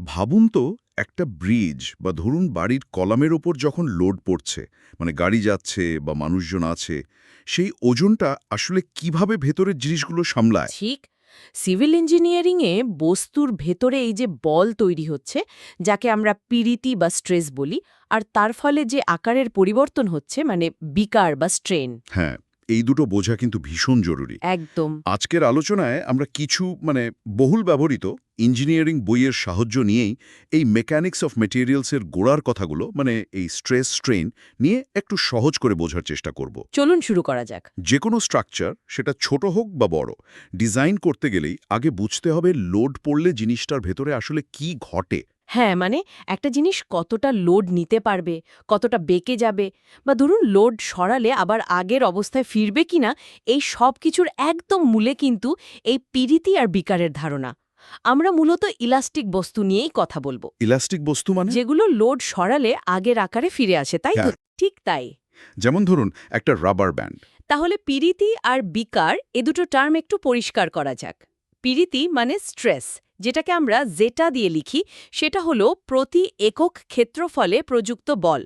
ভাবুন তো একটা ব্রিজ বা ধরুন বাড়ির কলামের ওপর যখন লোড পড়ছে মানে গাড়ি যাচ্ছে বা মানুষজন আছে সেই ওজনটা আসলে কীভাবে ভেতরের জিনিসগুলো সামলায়? ঠিক। সিভিল ইঞ্জিনিয়ারিংয়ে বস্তুর ভেতরে এই যে বল তৈরি হচ্ছে যাকে আমরা পিরিতি বা স্ট্রেস বলি আর তার ফলে যে আকারের পরিবর্তন হচ্ছে মানে বিকার বা স্ট্রেন হ্যাঁ। এই দুটো বোঝা কিন্তু ভীষণ জরুরি। একদম। আজকের আলোচনায় আমরা কিছু মানে বহুল ব্যবহৃত ইঞ্জিনিয়ারিং বইয়ের সাহায্য নিয়েই এই মেকানিক্স অফ মেটেরিয়ালসের গোড়ার কথাগুলো মানে এই স্ট্রেস স্ট্রেন নিয়ে একটু সহজ করে বোঝার চেষ্টা করব। চলুন শুরু করা যাক। যে কোনো স্ট্রাকচার সেটা ছোট হোক বা বড় ডিজাইন করতে গেলেই আগে বুঝতে হবে লোড পড়লে জিনিসটার ভেতরে আসলে কি ঘটে। হ্যাঁ মানে একটা জিনিস কতটা লোড নিতে পারবে কতটা বেঁকে যাবে বা ধরুন লোড সরালে আবার আগের অবস্থায় ফিরবে কিনা এই সব কিছুর একদম মূলে কিন্তু এই পিরিতি আর বিকারের ধারণা। আমরা মূলত ইলাস্টিক বস্তু নিয়েই কথা বলব। ইলাস্টিক বস্তু মানে? যেগুলো লোড সরালে আগের আকারে ফিরে আসে তাই তো? হ্যাঁ। ঠিক তাই। যেমন ধরুন একটা রাবার ব্যান্ড তাহলে পিরিতি আর বিকার এ দুটো টার্ম একটু পরিষ্কার করা যাক। পিরিতি মানে স্ট্রেস যেটাকে আমরা জেটা দিয়ে লিখি, সেটা হলো প্রতি একক ক্ষেত্রফলে প্রযুক্ত বল।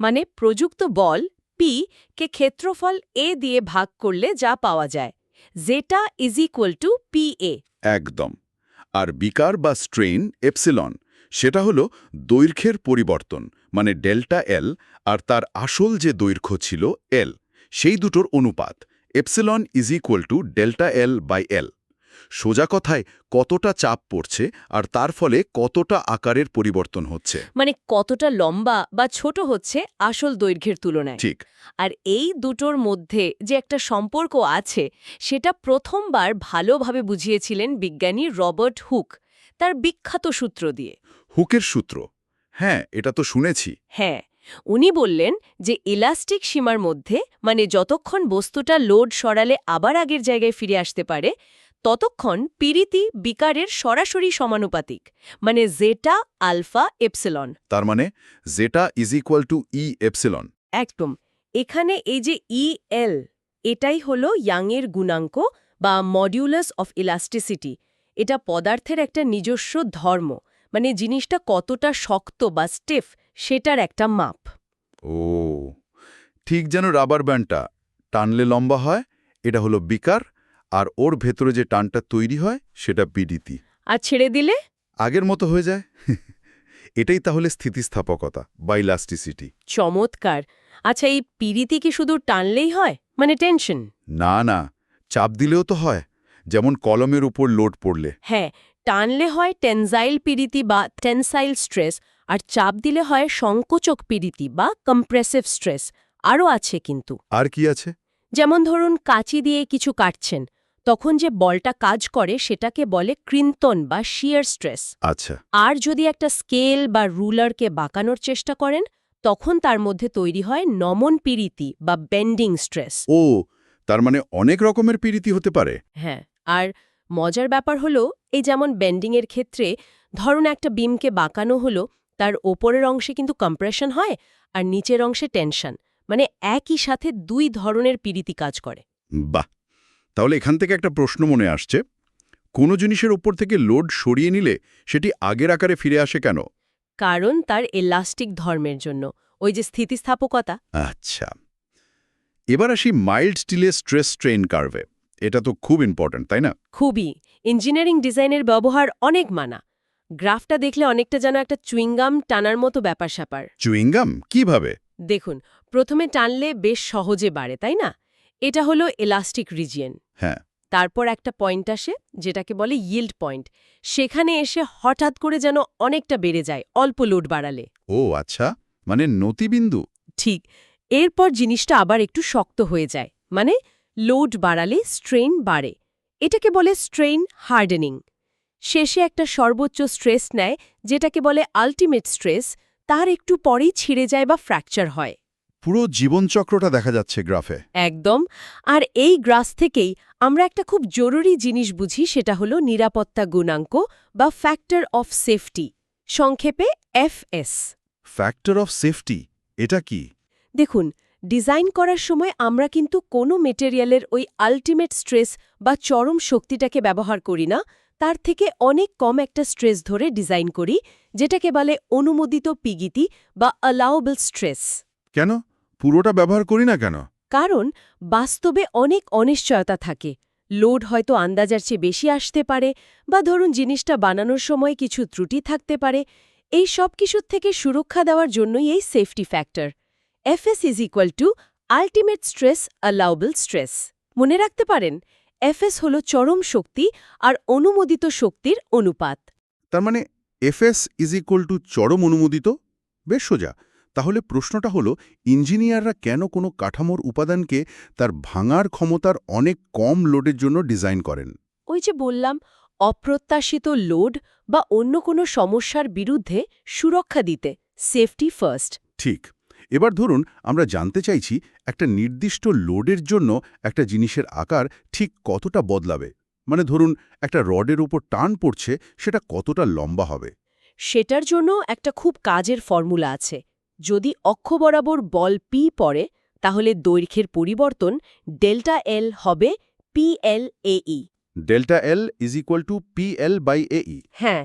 মানে প্রযুক্ত বল পি কে ক্ষেত্রফল এ দিয়ে ভাগ করলে যা পাওয়া যায়। Zeta is equal to P A একদম। আর বিকার বা স্ট্রেন এপসিলন, সেটা হলো দৈর্ঘ্যের পরিবর্তন মানে ডেল্টা এল আর তার আসল যে দৈর্ঘ্য ছিল এল সেই দুটোর অনুপাত। Epsilon is equal to delta L by L সোজা কথায় কতটা চাপ পড়ছে আর তার ফলে কতটা আকারের পরিবর্তন হচ্ছে। মানে কতটা লম্বা বা ছোট হচ্ছে আসল দৈর্ঘ্যের তুলনায়। ঠিক। আর এই দুটোর মধ্যে যে একটা সম্পর্ক আছে সেটা প্রথমবার ভালোভাবে বুঝিয়েছিলেন বিজ্ঞানী রবার্ট হুক তার বিখ্যাত সূত্র দিয়ে। হুকের সূত্র। হ্যাঁ এটা তো শুনেছি। হ্যাঁ উনি বললেন যে ইলাস্টিক সীমার মধ্যে মানে যতক্ষণ বস্তুটা লোড সরালে আবার আগের জায়গায় ফিরে আসতে পারে ততক্ষণ পিরিতি বিকারের সরাসরি সমানুপাতিক মানে জেটা আলফা এপসিলন। তার মানে zeta is equal to E epsilon. একদম। এখানে এই যে ই এল এটাই হল ইয়াংয়ের গুণাঙ্ক বা মডিউলাস অফ ইলাস্টিসিটি। এটা পদার্থের একটা নিজস্ব ধর্ম মানে জিনিসটা কতটা শক্ত বা স্টেফ সেটার একটা মাপ। ও ঠিক যেন রাবার ব্যান্ডটা টানলে লম্বা হয় এটা হলো বিকার আর ওর ভেতরে যে টানটা তৈরি হয় সেটা পিডিতি আর ছেড়ে দিলে? আগের মতো হয়ে যায়। এটাই তাহলে স্থিতিস্থাপকতা বা ইলাস্টিসিটি চমৎকার। আচ্ছা এই পিড়িতি কি শুধু টানলেই হয়? মানে টেনশন? না না চাপ দিলেও তো হয়। যেমন কলমের উপর লোড পড়লে। হ্যাঁ টানলে হয় টেনজাইল পিড়িতি বা টেনসাইল স্ট্রেস আর চাপ দিলে হয় সংকোচক পিড়িতি বা কম্প্রেসিভ স্ট্রেস আরও আছে কিন্তু। আর কি আছে? যেমন ধরুন কাঁচি দিয়ে কিছু কাটছেন। তখন যে বলটা কাজ করে সেটাকে বলে কৃন্তন বা শিয়ার স্ট্রেস। আচ্ছা। আর যদি একটা স্কেল বা রুলারকে বাঁকানোর চেষ্টা করেন তখন তার মধ্যে তৈরি হয় নমন পিরিতি বা বেন্ডিং স্ট্রেস। ও তার মানে অনেক রকমের পিরিতি হতে পারে। হ্যাঁ আর মজার ব্যাপার হলো এই যেমন বেন্ডিংয়ের ক্ষেত্রে ধরুন একটা বিমকে বাঁকানো হলো তার ওপরের অংশে কিন্তু কম্প্রেশন হয় আর নিচের অংশে টেনশন। মানে একই সাথে দুই ধরনের পিরিতি কাজ করে। বাহ! তাহলে এখান থেকে একটা প্রশ্ন মনে আসছে। কোনো জিনিসের ওপর থেকে লোড সরিয়ে নিলে সেটি আগের আকারে ফিরে আসে কেন? কারণ তার এলাস্টিক ধর্মের জন্য ওই যে স্থিতিস্থাপকতা। আচ্ছা। এবার আসি মাইল্ড স্টিলের স্ট্রেস স্ট্রেন কার্ভে। এটা তো খুব ইম্পর্ট্যান্ট তাই না? খুবই। ইঞ্জিনিয়ারিং ডিজাইনের ব্যবহার অনেক মানা। গ্রাফটা দেখলে অনেকটা যেন একটা চুইংগাম টানার মতো ব্যাপার স্যাপার চুইংগাম? কীভাবে? দেখুন প্রথমে টানলে বেশ সহজে বাড়ে তাই না? এটা হলো এলাস্টিক রিজিয়ন হ্যাঁ। তারপর একটা পয়েন্ট আসে যেটাকে বলে ইল্ড পয়েন্ট সেখানে এসে হঠাৎ করে যেন অনেকটা বেড়ে যায় অল্প লোড বাড়ালে। ও আচ্ছা। মানে নতিবিন্দু। ঠিক। এরপর জিনিসটা আবার একটু শক্ত হয়ে যায়। মানে লোড বাড়ালে স্ট্রেন বাড়ে। এটাকে বলে স্ট্রেন হার্ডেনিং শেষে একটা সর্বোচ্চ স্ট্রেস নেয় যেটাকে বলে আলটিমেট স্ট্রেস তার একটু পরেই ছিঁড়ে যায় বা ফ্র্যাকচার হয়। পুরো জীবনচক্রটা দেখা যাচ্ছে গ্রাফে। একদম। আর এই গ্রাস থেকেই আমরা একটা খুব জরুরি জিনিস বুঝি সেটা হলো নিরাপত্তা গুণাঙ্ক বা ফ্যাক্টর অফ সেফটি সংক্ষেপে এফএস ফ্যাক্টর অফ সেফটি এটা কি? দেখুন ডিজাইন করার সময় আমরা কিন্তু কোনো মেটেরিয়ালের ওই আলটিমেট স্ট্রেস বা চরম শক্তিটাকে ব্যবহার করি না। তার থেকে অনেক কম একটা স্ট্রেস ধরে ডিজাইন করি যেটাকে বলে অনুমোদিত পিগিতি বা অ্যালাউবল স্ট্রেস কেন? পুরোটা ব্যবহার করি না কেন? কারণ বাস্তবে অনেক অনিশ্চয়তা থাকে। লোড হয়তো আন্দাজার চেয়ে বেশি আসতে পারে বা ধরুন জিনিসটা বানানোর সময় কিছু ত্রুটি থাকতে পারে। এই সব কিছুর থেকে সুরক্ষা দেওয়ার জন্যই এই safety factor FS is equal to ultimate stress allowable stress মনে রাখতে পারেন এফএস হল চরম শক্তি আর অনুমোদিত শক্তির অনুপাত। তার মানে এফএস ইজ ইকুয়াল টু চরম অনুমোদিত? বেশ সোজা। তাহলে প্রশ্নটা হলো ইঞ্জিনিয়াররা কেন কোনো কাঠামোর উপাদানকে তার ভাঙার ক্ষমতার অনেক কম লোডের জন্য ডিজাইন করেন? ওই যে বললাম অপ্রত্যাশিত লোড বা অন্য কোনো সমস্যার বিরুদ্ধে সুরক্ষা দিতে সেফটি ফার্স্ট। ঠিক। এবার ধরুন আমরা জানতে চাইছি একটা নির্দিষ্ট লোডের জন্য একটা জিনিসের আকার ঠিক কতটা বদলাবে। মানে ধরুন একটা রডের উপর টান পড়ছে সেটা কতটা লম্বা হবে? সেটার জন্য একটা খুব কাজের ফর্মুলা আছে। যদি অক্ষ বরাবর বল পি পড়ে তাহলে দৈর্ঘ্যের পরিবর্তন ডেল্টা এল হবে পি পিএল এই delta L is equal to P L by এই হ্যাঁ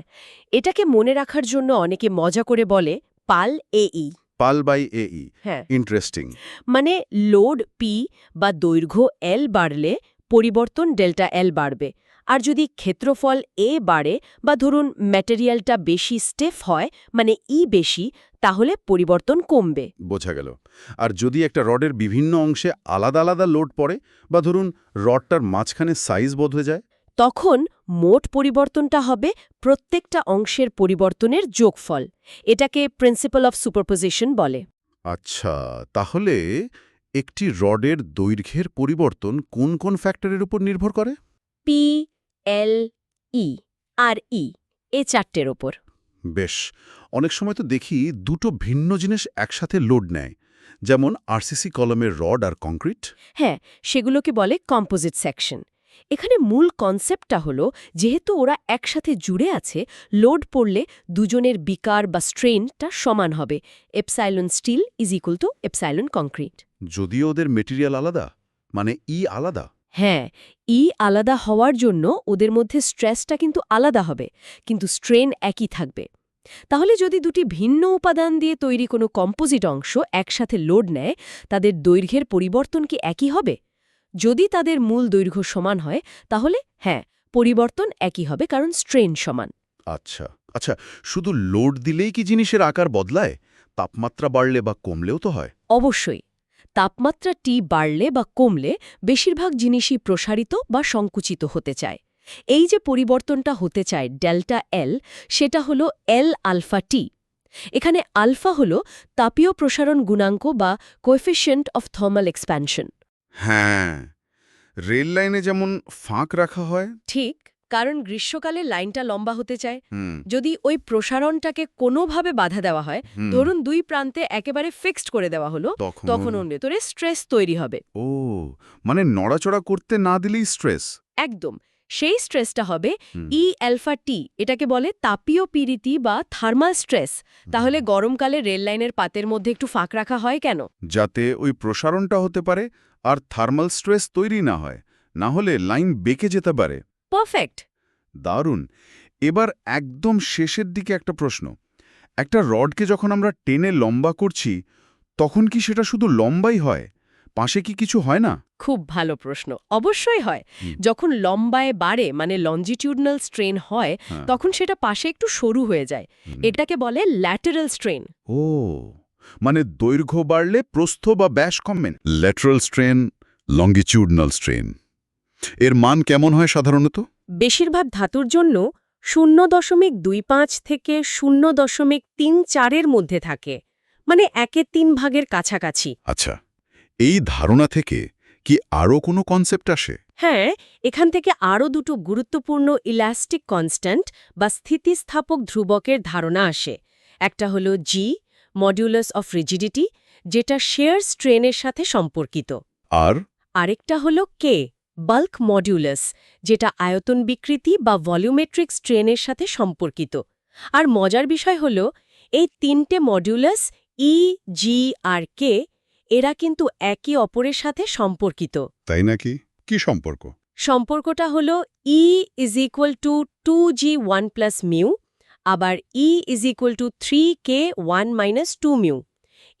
এটাকে মনে রাখার জন্য অনেকে মজা করে বলে পাল এই পাল বাই এই হ্যাঁ। ইন্টারেস্টিং মানে লোড পি বা দৈর্ঘ্য এল বাড়লে পরিবর্তন ডেল্টা এল বাড়বে। আর যদি ক্ষেত্রফল এ বাড়ে বা ধরুন ম্যাটেরিয়ালটা বেশি স্টেফ হয় মানে ই বেশি তাহলে পরিবর্তন কমবে। বোঝা গেল। আর যদি একটা রডের বিভিন্ন অংশে আলাদা আলাদা লোড পড়ে বা ধরুন রডটার মাঝখানে সাইজ বদলে যায় তখন মোট পরিবর্তনটা হবে প্রত্যেকটা অংশের পরিবর্তনের যোগফল। এটাকে প্রিন্সিপাল অফ সুপারপোজিশন বলে। আচ্ছা তাহলে একটি রডের দৈর্ঘ্যের পরিবর্তন কোন কোন ফ্যাক্টরের উপর নির্ভর করে? পি এল ই আর ই এ চারটের ওপর। বেশ অনেক সময় তো দেখি দুটো ভিন্ন জিনিস একসাথে লোড নেয় যেমন আরসিসি কলমের রড আর কংক্রিট। হ্যাঁ সেগুলোকে বলে কম্পোজিট সেকশন। এখানে মূল কনসেপ্টটা হলো যেহেতু ওরা একসাথে জুড়ে আছে লোড পড়লে দুজনের বিকার বা স্ট্রেনটা সমান হবে epsilon steel is equal to epsilon concrete. যদিও ওদের মেটেরিয়াল আলাদা মানে ই আলাদা। হ্যাঁ ই আলাদা হওয়ার জন্য ওদের মধ্যে স্ট্রেসটা কিন্তু আলাদা হবে কিন্তু স্ট্রেন একই থাকবে। তাহলে যদি দুটি ভিন্ন উপাদান দিয়ে তৈরি কোনো কম্পোজিট অংশ একসাথে লোড নেয় তাদের দৈর্ঘ্যের পরিবর্তন কি একই হবে? যদি তাদের মূল দৈর্ঘ্য সমান হয় তাহলে হ্যাঁ পরিবর্তন একই হবে কারণ স্ট্রেন সমান। আচ্ছা আচ্ছা শুধু লোড দিলেই কি জিনিসের আকার বদলায়? তাপমাত্রা বাড়লে বা কমলেও তো হয়। অবশ্যই। তাপমাত্রা টি বাড়লে বা কমলে বেশিরভাগ জিনিসই প্রসারিত বা সংকুচিত হতে চায়। এই যে পরিবর্তনটা হতে চায় ডেল্টা এল সেটা হল এল আলফা টি। এখানে আলফা হল তাপীয় প্রসারণ গুণাঙ্ক বা কোএফিশিয়েন্ট অফ থার্মাল এক্সপ্যানশন। হ্যাঁ রেল লাইনে যেমন ফাঁক রাখা হয় ঠিক। কারণ গ্রীষ্মকালে লাইনটা লম্বা হতে চায়। যদি ওই প্রসারণটাকে কোনোভাবে বাধা দেওয়া হয় ধরুন দুই প্রান্তে একেবারে ফিক্সড করে দেওয়া হলো তখন ওর ভেতরে স্ট্রেস তৈরি হবে। ও মানে নড়াচড়া করতে না দিলেই স্ট্রেস একদম। সেই স্ট্রেসটা হবে ই অ্যালফা টি এটাকে বলে তাপীয় পীড়িতি বা থার্মাল স্ট্রেস তাহলে গরমকালে রেল লাইনের পাতের মধ্যে একটু ফাঁক রাখা হয় কেন? যাতে ওই প্রসারণটা হতে পারে আর থার্মাল স্ট্রেস তৈরি না হয়। না হলে লাইন বেঁকে যেতে পারে। পারফেক্ট দারুণ। এবার একদম শেষের দিকে একটা প্রশ্ন। একটা রডকে যখন আমরা টেনে লম্বা করছি তখন কি সেটা শুধু লম্বাই হয়? পাশে কি কিছু হয় না? খুব ভালো প্রশ্ন। অবশ্যই হয়। যখন লম্বায় বাড়ে মানে লঞ্জিটিউডনাল স্ট্রেন হয় হ্যাঁ। তখন সেটা পাশে একটু সরু হয়ে যায়। এটাকে বলে ল্যাটারাল স্ট্রেন ও মানে দৈর্ঘ্য বাড়লে প্রস্থ বা ব্যাস কমেন ল্যাটারাল স্ট্রেন লঙ্গিচিউডনাল স্ট্রেন এর মান কেমন হয় সাধারণত? বেশিরভাগ ধাতুর জন্য শূন্য দশমিক দুই পাঁচ থেকে শূন্য দশমিক তিন চারের মধ্যে থাকে মানে একে তিন ভাগের কাছাকাছি। আচ্ছা এই ধারণা থেকে কি আরও কোনো কনসেপ্ট আসে? হ্যাঁ এখান থেকে আরও দুটো গুরুত্বপূর্ণ ইলাস্টিক কনস্ট্যান্ট বা স্থিতিস্থাপক ধ্রুবকের ধারণা আসে। একটা হলো জি মডিউলাস অফ রিজিডিটি যেটা শেয়ার স্ট্রেনের সাথে সম্পর্কিত। আর? আরেকটা হলো কে বাল্ক মডিউলাস যেটা আয়তন বিকৃতি বা ভলিউমেট্রিক স্ট্রেনের সাথে সম্পর্কিত। আর মজার বিষয় হল এই তিনটে মডিউলাস ই জি আর কে এরা কিন্তু একে অপরের সাথে সম্পর্কিত। তাই নাকি? কি সম্পর্ক? সম্পর্কটা হলো E is equal to two G one plus mu আবার E is equal to three K one minus two mu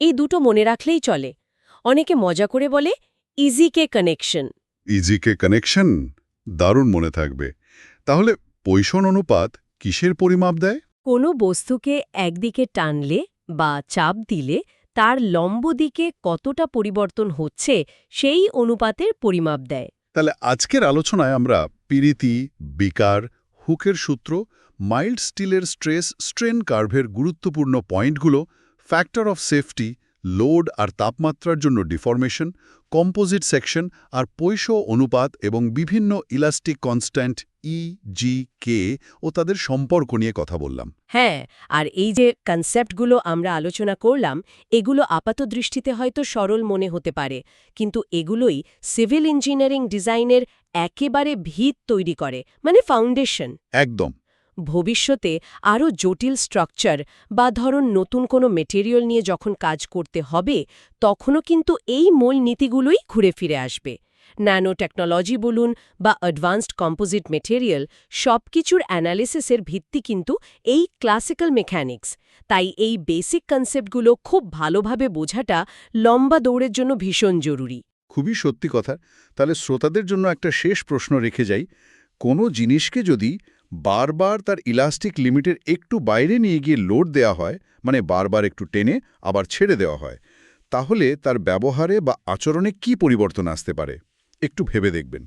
এই দুটো মনে রাখলেই চলে। অনেকে মজা করে বলে ইজি কে কানেকশন ইজিকে কানেকশন দারুণ মনে থাকবে। তাহলে পৈষণ অনুপাত কিসের পরিমাপ দেয়? কোনো বস্তুকে একদিকে টানলে বা চাপ দিলে তার লম্ব দিকে কতটা পরিবর্তন হচ্ছে সেই অনুপাতের পরিমাপ দেয়। তাহলে আজকের আলোচনায় আমরা পিরিতি বিকার হুকের সূত্র মাইল্ড স্টিলের স্ট্রেস স্ট্রেন কার্ভের গুরুত্বপূর্ণ পয়েন্টগুলো ফ্যাক্টর অফ সেফটি লোড আর তাপমাত্রার জন্য ডিফরমেশন কম্পোজিট সেকশন আর পৈষ অনুপাত এবং বিভিন্ন ইলাস্টিক কনস্ট্যান্ট ই জি কে ও তাদের সম্পর্ক নিয়ে কথা বললাম। হ্যাঁ আর এই যে কনসেপ্টগুলো আমরা আলোচনা করলাম এগুলো আপাত দৃষ্টিতে হয়তো সরল মনে হতে পারে কিন্তু এগুলোই সিভিল ইঞ্জিনিয়ারিং ডিজাইনের একেবারে ভিত তৈরি করে মানে ফাউন্ডেশন। একদম। ভবিষ্যতে আরও জটিল স্ট্রাকচার বা ধরন নতুন কোনো মেটেরিয়াল নিয়ে যখন কাজ করতে হবে, তখনও কিন্তু এই মূল নীতিগুলোই ঘুরে ফিরে আসবে। ন্যানো টেকনোলজি বলুন বা অ্যাডভান্সড কম্পোজিট মেটেরিয়াল সব কিছুর অ্যানালিসিসের ভিত্তি কিন্তু এই ক্লাসিক্যাল মেকানিক্স। তাই এই বেসিক কনসেপ্টগুলো খুব ভালোভাবে বোঝাটা লম্বা দৌড়ের জন্য ভীষণ জরুরি। খুবই সত্যি কথা। তাহলে শ্রোতাদের জন্য একটা শেষ প্রশ্ন রেখে যাই। কোনো জিনিসকে যদি বারবার তার ইলাস্টিক লিমিটের একটু বাইরে নিয়ে গিয়ে লোড দেয়া হয় মানে বারবার একটু টেনে আবার ছেড়ে দেওয়া হয়। তাহলে তার ব্যবহারে বা আচরণে কি পরিবর্তন আসতে পারে? একটু ভেবে দেখবেন।